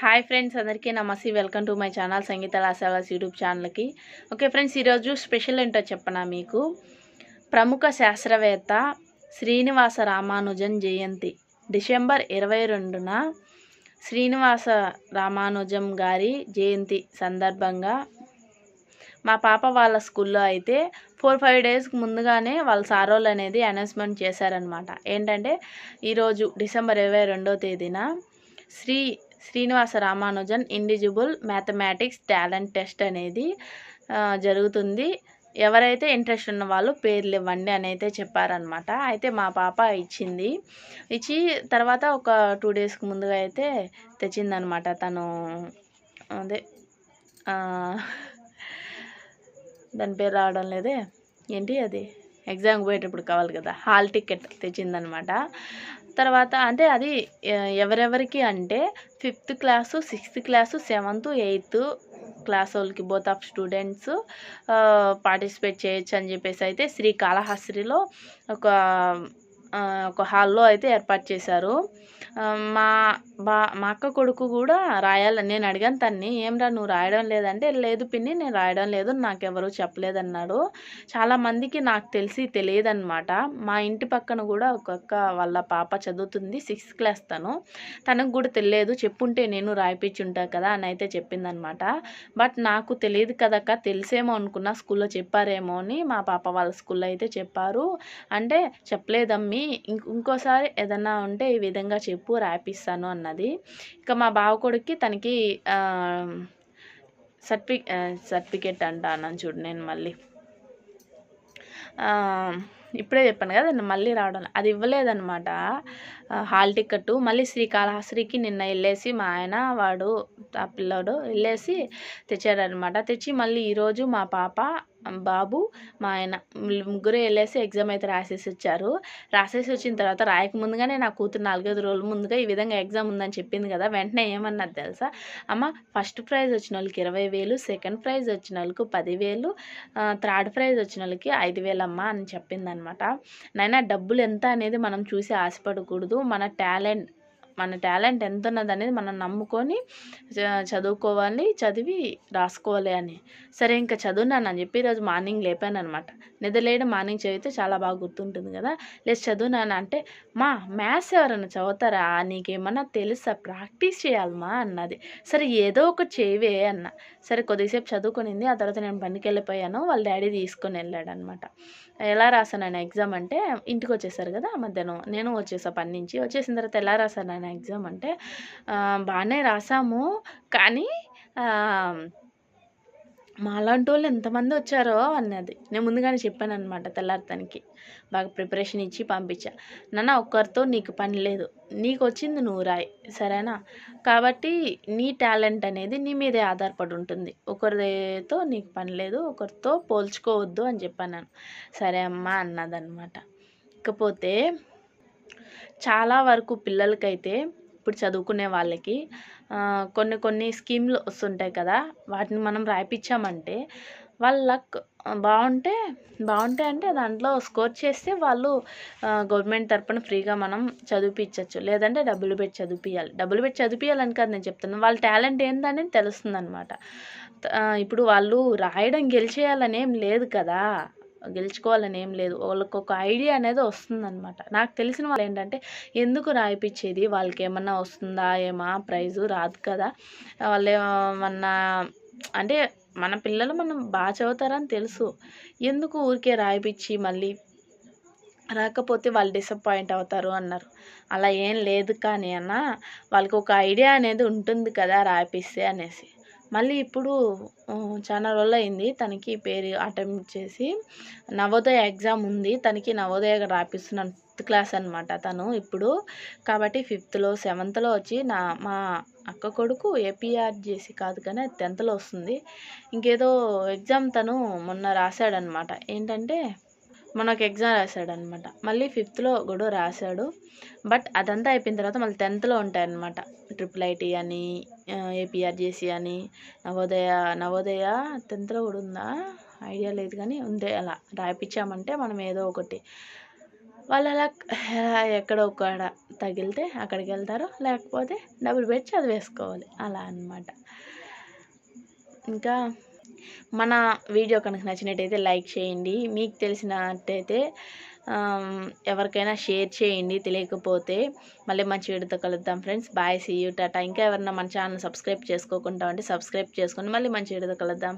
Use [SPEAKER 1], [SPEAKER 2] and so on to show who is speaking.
[SPEAKER 1] Hi friends అందరికీ నమస్తే. Welcome to my channel Sangeeta లాసావాస్ YouTube ఛానల్కి. ఓకే ఫ్రెండ్స్ ఈరోజు స్పెషల్ ఏంటో చెప్పనా మీకు? ప్రముఖ శాస్త్రవేత్త శ్రీనివాస రామానుజన్ జయంతి డిసెంబర్ ఇరవై రెండున శ్రీనివాస రామానుజం గారి జయంతి సందర్భంగా మా పాప వాళ్ళ స్కూల్లో అయితే ఫోర్ ఫైవ్ డేస్కి ముందుగానే వాళ్ళ సారోలు అనేది అనౌన్స్మెంట్ చేశారనమాట ఏంటంటే ఈరోజు డిసెంబర్ ఇరవై రెండో తేదీన శ్రీ శ్రీనివాస రామానుజన్ ఇండిజిబుల్ మ్యాథమెటిక్స్ టాలెంట్ టెస్ట్ అనేది జరుగుతుంది. ఎవరైతే ఇంట్రెస్ట్ ఉన్న వాళ్ళు పేర్లు ఇవ్వండి అని అయితే చెప్పారనమాట అయితే మా పాప ఇచ్చింది. ఇచ్చి తర్వాత ఒక టూ డేస్కి ముందుగా అయితే తెచ్చిందనమాట తను అదే దాని పేరు రావడం లేదే. ఏంటి అది? ఎగ్జామ్కి పోయేటప్పుడు కావాలి కదా. హాల్ టికెట్ తెచ్చిందనమాట తర్వాత అంటే అది ఎవరెవరికి అంటే fifth class sixth class seventh eighth class వాళ్ళకి బోత్ ఆఫ్ స్టూడెంట్స్ పార్టిసిపేట్ చేయొచ్చు అని చెప్పేసి అయితే శ్రీ కాళహస్తిలో ఒక ఒక హాల్లో అయితే ఏర్పాటు చేశారు. మా బా మా అక్క కొడుకు కూడా రాయాలని నేను అడిగాను తన్ని ఏమరా నువ్వు రాయడం లేదంటే? లేదు పిన్ని నేను రాయడం లేదు నాకెవరు చెప్పలేదన్నాడు. చాలామందికి నాకు తెలిసి తెలియదన్నమాట. మా ఇంటి పక్కన కూడా ఒక అక్క వాళ్ళ పాప చదువుతుంది సిక్స్త్ క్లాస్ తను. తనకు కూడా తెలియదు చెప్పుంటే నేను రాయిపించుంటా కదా అని అయితే చెప్పిందనమాట బట్ నాకు తెలియదు కదక్క తెలిసేమో అనుకున్నా స్కూల్లో చెప్పారేమో అని మా పాప వాళ్ళ స్కూల్లో అయితే చెప్పారు. అంటే చెప్పలేదమ్మి ఇంక ఇంకోసారి ఏదన్నా ఉంటే ఈ విధంగా చెప్పు రాయిస్తాను అన్నది. ఇక మా బావ కొడుక్కి తనకి సర్టిఫి సర్టిఫికెట్ అంటాను చూడు నేను మళ్ళీ. ఇప్పుడే చెప్పాను కదా నేను మళ్ళీ రావడం అది ఇవ్వలేదన్నమాట. హాల్ టికెట్ మళ్ళీ శ్రీకాళహస్తికి నిన్న వెళ్ళేసి మా ఆయన వాడు ఆ పిల్లోడు వెళ్ళేసి తెచ్చాడనమాట తెచ్చి మళ్ళీ ఈరోజు మా పాప బాబు మా ఆయన ముగ్గురు వెళ్ళేసి ఎగ్జామ్ అయితే రాసేసి వచ్చారు. రాసేసి వచ్చిన తర్వాత రాయక ముందుగానే నా కూతురు నాలుగైదు రోజుల ముందుగా ఈ విధంగా ఎగ్జామ్ ఉందని చెప్పింది కదా వెంటనే ఏమన్నది తెలుసా? అమ్మ ఫస్ట్ ప్రైజ్ వచ్చిన వాళ్ళకి ఇరవై వేలు సెకండ్ ప్రైజ్ వచ్చిన వాళ్ళకు పదివేలు థర్డ్ ప్రైజ్ వచ్చిన వాళ్ళకి ఐదు వేలమ్మా అని అనమాట. నైనా డబ్బులు ఎంత అనేది మనం చూసి ఆశపడకూడదు. మన టాలెంట్ మన టాలెంట్ ఎంత ఉన్నది అనేది మనం నమ్ముకొని చ- చదువుకోవాలి చదివి రాసుకోవాలి అని. సరే ఇంకా చదువున్నాను అని చెప్పి ఈరోజు మార్నింగ్ లేపాను అనమాట నిద్రలేయడం మార్నింగ్ చదివితే చాలా బాగా గుర్తుంటుంది కదా. లేదు చదువునాను అంటే మా మ్యాథ్స్ ఎవరైనా చదువుతారా? నీకేమన్నా తెలుసా? ప్రాక్టీస్ చేయాలమ్మా అన్నది. సరే ఏదో ఒక చేయవే అన్న. సరే కొద్దిసేపు చదువుకునింది. ఆ తర్వాత నేను పనికి వెళ్ళిపోయాను. వాళ్ళ డాడీ తీసుకొని వెళ్ళాడు అనమాట ఎలా రాశాను ఆయన ఎగ్జామ్ అంటే ఇంటికి వచ్చేసారు కదా మధ్యాహ్నం. నేను వచ్చేసా పని నుంచి. వచ్చేసిన తర్వాత ఎలా రాశాను ఆయన ఎగ్జామ్ అంటే బాగానే రాసాము. కానీ మాలాంటి వాళ్ళు ఎంతమంది వచ్చారో అన్నది. నేను ముందుగానే చెప్పాను అనమాట తెల్లారితనికి. బాగా ప్రిపరేషన్ ఇచ్చి పంపించా. నాన్న ఒక్కరితో నీకు పని లేదు. నీకు వచ్చింది నువ్వు రాయి. సరేనా? కాబట్టి నీ టాలెంట్ అనేది నీ మీదే ఆధారపడి ఉంటుంది. ఒకరితో నీకు పని లేదు. ఒకరితో పోల్చుకోవద్దు అని చెప్పాను సరే అమ్మా అన్నదన్నమాట. ఇకపోతే చాలా వరకు పిల్లలకైతే ఇప్పుడు చదువుకునే వాళ్ళకి కొన్ని కొన్ని స్కీమ్లు వస్తుంటాయి కదా వాటిని మనం రాయిపించామంటే వాళ్ళ లక్ బాగుంటే బాగుంటాయి అంటే దాంట్లో స్కోర్ చేస్తే వాళ్ళు గవర్నమెంట్ తరపున ఫ్రీగా మనం చదివిపించవచ్చు లేదంటే డబ్బులు పెట్టి చదివిపియాలి డబ్బులు పెట్టి చదివిపియాలని కాదు నేను చెప్తాను వాళ్ళ టాలెంట్ ఏందనేది తెలుస్తుంది అనమాట ఇప్పుడు వాళ్ళు రాయడం గెలిచేయాలని ఏం లేదు కదా. గెలుచుకోవాలని ఏం లేదు. వాళ్ళకి ఒక ఐడియా అనేది వస్తుందన్నమాట. నాకు తెలిసిన వాళ్ళు ఏంటంటే ఎందుకు రాయిపించేది? వాళ్ళకి ఏమన్నా వస్తుందా? ఏమా? ప్రైజు రాదు కదా. వాళ్ళు ఏమన్నా అంటే మన పిల్లలు మనం బాగా చదువుతారని తెలుసు. ఎందుకు ఊరికే రాయిపించి మళ్ళీ రాకపోతే వాళ్ళు డిసప్పాయింట్ అవుతారు? అన్నారు. అలా ఏం లేదు కానీ అన్న వాళ్ళకి ఒక ఐడియా అనేది ఉంటుంది కదా రాయిపిస్తే అనేసి. మళ్ళీ ఇప్పుడు చాలా రోజులు అయింది తనకి పేరు అటెంప్ట్ చేసి. నవోదయ ఎగ్జామ్ ఉంది తనకి నవోదయ రాపిస్తున్నాను ఫిఫ్త్ క్లాస్ అనమాట తను ఇప్పుడు. కాబట్టి ఫిఫ్త్లో సెవెంత్లో వచ్చి నా మా అక్క కొడుకు ఏపీఆర్జేసి కాదు కానీ అది టెన్త్లో వస్తుంది. ఇంకేదో ఎగ్జామ్ తను మొన్న రాశాడనమాట ఏంటంటే మనకు ఎగ్జామ్ ఎగ్జామ్ రాశాడనమాట. మళ్ళీ ఫిఫ్త్లో కూడా రాశాడు. బట్ అదంతా అయిపోయిన తర్వాత మళ్ళీ టెన్త్లో ఉంటాయన్నమాట. ట్రిపుల్ ఐటీ అని ఏపీఆర్జేసీ అని నవోదయ నవోదయ టెన్త్లో కూడా ఉందా? ఐడియా లేదు కానీ ఉందే అలా. రాయిపించామంటే మనం ఏదో ఒకటి. వాళ్ళు అలా ఎక్కడో ఒకడ తగిలితే అక్కడికి వెళ్తారు లేకపోతే డబ్బులు పెట్టి చదివేసుకోవాలి. అలా అన్నమాట. ఇంకా మన వీడియో కనుక నచ్చినట్టయితే లైక్ చేయండి. మీకు తెలిసినట్టయితే ఎవరికైనా షేర్ చేయండి తెలియకపోతే. మళ్ళీ మంచి వీడియోతో కలుద్దాం ఫ్రెండ్స్. బాయ్ సీ యూ టాటా. ఇంకా ఎవరన్నా మన ఛానల్ సబ్స్క్రైబ్ చేసుకోకుండా ఉంటే సబ్స్క్రైబ్ చేసుకొని మళ్ళీ మంచి వీడియోతో కలుద్దాం.